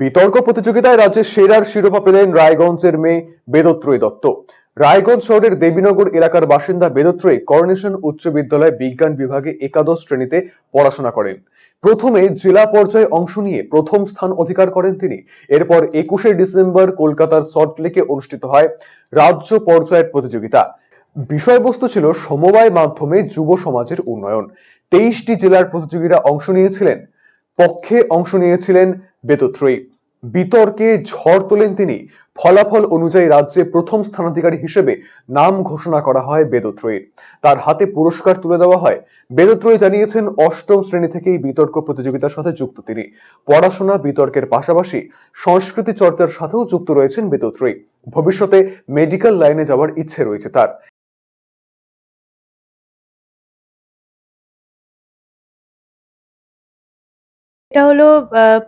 বিতর্ক প্রতিযোগিতায় রাজ্যের সেরার শিরোপা পেলেন রায়গঞ্জের মেয়ে বেদত্রয়ী দত্ত। রায়গঞ্জ শহরের দেবীনগর এলাকার বাসিন্দা বেদত্রয়ী করোনেশন উচ্চ বিদ্যালয় বিজ্ঞান বিভাগে একাদশ শ্রেণীতে পড়াশোনা করেন। প্রথমে জেলা পর্যায়ে অংশ নিয়ে প্রথম স্থান অধিকার করেন তিনি। এরপর একুশে ডিসেম্বর কলকাতার সল্টলেকে অনুষ্ঠিত হয় রাজ্য পর্যায়ের প্রতিযোগিতা। বিষয়বস্তু ছিল সমবায় মাধ্যমে যুব সমাজের উন্নয়ন। তেইশটি জেলার প্রতিযোগীরা অংশ নিয়েছিলেন। পক্ষে অংশ নিয়েছিলেন বেদত্রয়ী। বিতর্কে ঝড় তোলেন তিনি। ফলাফল অনুযায়ী রাজ্যে প্রথম স্থানাধিকারী হিসেবে নাম ঘোষণা করা হয় বেদত্রয়ীর। তার হাতে পুরস্কার তুলে দেওয়া হয়। বেদত্রয়ী জানিয়েছেন, অষ্টম শ্রেণি থেকেই বিতর্ক প্রতিযোগিতার সাথে যুক্ত তিনি। পড়াশোনা বিতর্কের পাশাপাশি সংস্কৃতি চর্চার সাথেও যুক্ত রয়েছেন বেদত্রয়ী। ভবিষ্যতে মেডিকেল লাইনে যাওয়ার ইচ্ছে রয়েছে তার। এটা হলো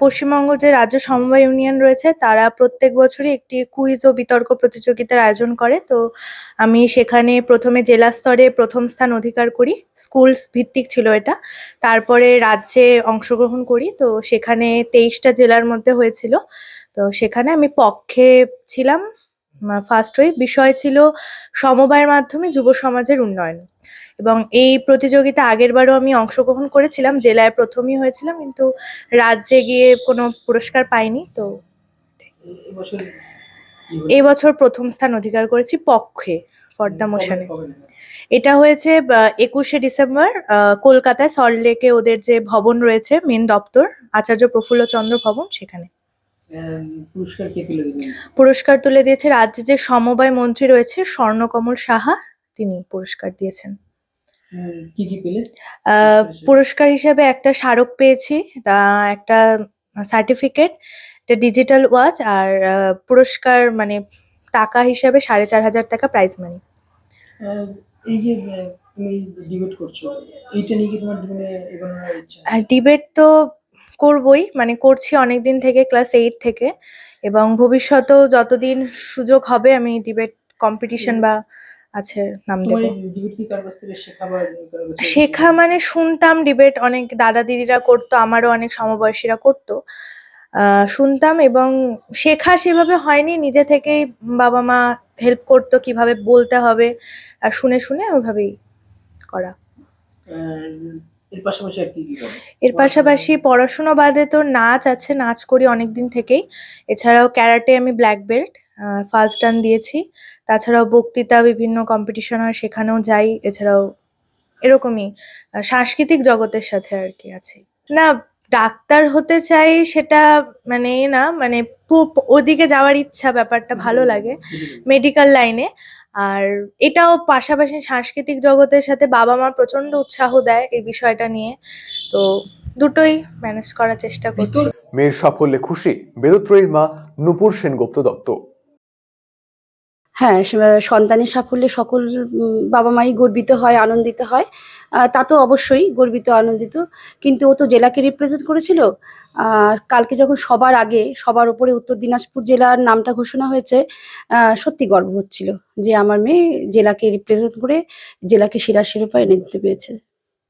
পশ্চিমবঙ্গ যে রাজ্য সমবায় ইউনিয়ন রয়েছে, তারা প্রত্যেক বছরই একটি কুইজ ও বিতর্ক প্রতিযোগিতার আয়োজন করে। তো আমি সেখানে প্রথমে জেলা স্তরে প্রথম স্থান অধিকার করি স্কুল ভিত্তিক ছিল এটা। তারপরে রাজ্যে অংশগ্রহণ করি, তো সেখানে তেইশটা জেলার মধ্যে হয়েছিল। তো সেখানে আমি পক্ষে ছিলাম ফার্স্ট হয়ে বিষয় ছিল সমবায়ের মাধ্যমে যুব সমাজের উন্নয়ন। এবং এই প্রতিযোগিতা আগের বারও আমি অংশগ্রহণ করেছিলাম, জেলায় প্রথমই হয়েছিলাম, কিন্তু রাজ্যে গিয়ে কোনো পুরস্কার পাইনি, তো এই বছর প্রথম স্থান অধিকার করেছি পক্ষে ফর দ্য মোশনে এটা হয়েছে একুশে ডিসেম্বর কলকাতায় সল্টলেকে ওদের যে ভবন রয়েছে মেন দপ্তর, আচার্য প্রফুল্ল চন্দ্র ভবন, সেখানে। পুরস্কার কে তুলে দিলেন পুরস্কার তুলে দিয়েছে রাজ্যে যে সমবায় মন্ত্রী রয়েছে স্বর্ণকমল সাহা তিনি পুরস্কার দিয়েছেন। কি কি পেলে? পুরস্কার হিসেবে একটা স্মারক পেয়েছি তা একটা সার্টিফিকেট একটা ডিজিটাল ওয়াচ আর পুরস্কার মানে টাকা হিসাবে সাড়ে চার হাজার টাকা প্রাইজ মানি। এই যে তুমি ডিবেট করছ এইটা নিয়ে কি তোমার জীবনে এগোনোর ইচ্ছা? ডিবেট তো করবই। মানে করছি অনেক দিন থেকে ক্লাস এইট থেকে। এবং ভবিষ্যতেও যতদিন সুযোগ হবে আমি ডিবেট কম্পিটিশন বা আছে নাম দেবো। শেখা মানে শুনতাম ডিবেট অনেক দাদা দিদিরা করতো আমারও অনেক সমবয়সীরা করতো। আহ, শুনতাম এবং শেখা সেভাবে হয়নি নিজে থেকেই বাবা মা হেল্প করতো কীভাবে বলতে হবে। আর শুনে শুনে ওইভাবেই করা। এর পাশাপাশি পড়াশুনো? বাদে তো নাচ আছে নাচ করি অনেক দিন থেকেই। এছাড়াও ক্যারাটে আমি ব্ল্যাক বেল্ট ফার্স্ট টার্ন দিয়েছি। তাছাড়াও বক্তৃতা বিভিন্ন কম্পিটিশন হয় সেখানেও যাই। এছাড়াও এরকমই সাংস্কৃতিক জগতের সাথে আর কি আছি। না ডাক্তার হতে চাই সেটা মানে না মানে ওদিকে যাওয়ার ইচ্ছা ব্যাপারটা ভালো লাগে মেডিকেল লাইনে আর এটাও পাশাপাশি সাংস্কৃতিক জগতের সাথে বাবা মা প্রচণ্ড উৎসাহ দেয় এই বিষয়টা নিয়ে। তো দুটোই ম্যানেজ করার চেষ্টা করছি। মেয়ের সাফল্যে খুশি বেদত্রয়ীর মা নূপুর সেনগুপ্ত দত্ত। হ্যাঁ সন্তানের সাফল্যে সকল বাবা মাই গর্বিত হয়, আনন্দিত হয়। তা তো অবশ্যই গর্বিত, আনন্দিত। কিন্তু ও তো জেলাকে রিপ্রেজেন্ট করেছিল। কালকে যখন সবার আগে, সবার উপরে উত্তর দিনাজপুর জেলার নামটা ঘোষণা হয়েছে সত্যি গর্ব হচ্ছিল যে আমার মেয়ে জেলাকে রিপ্রেজেন্ট করে জেলাকে শিরা শিরোপা এনে দিতে পেরেছে।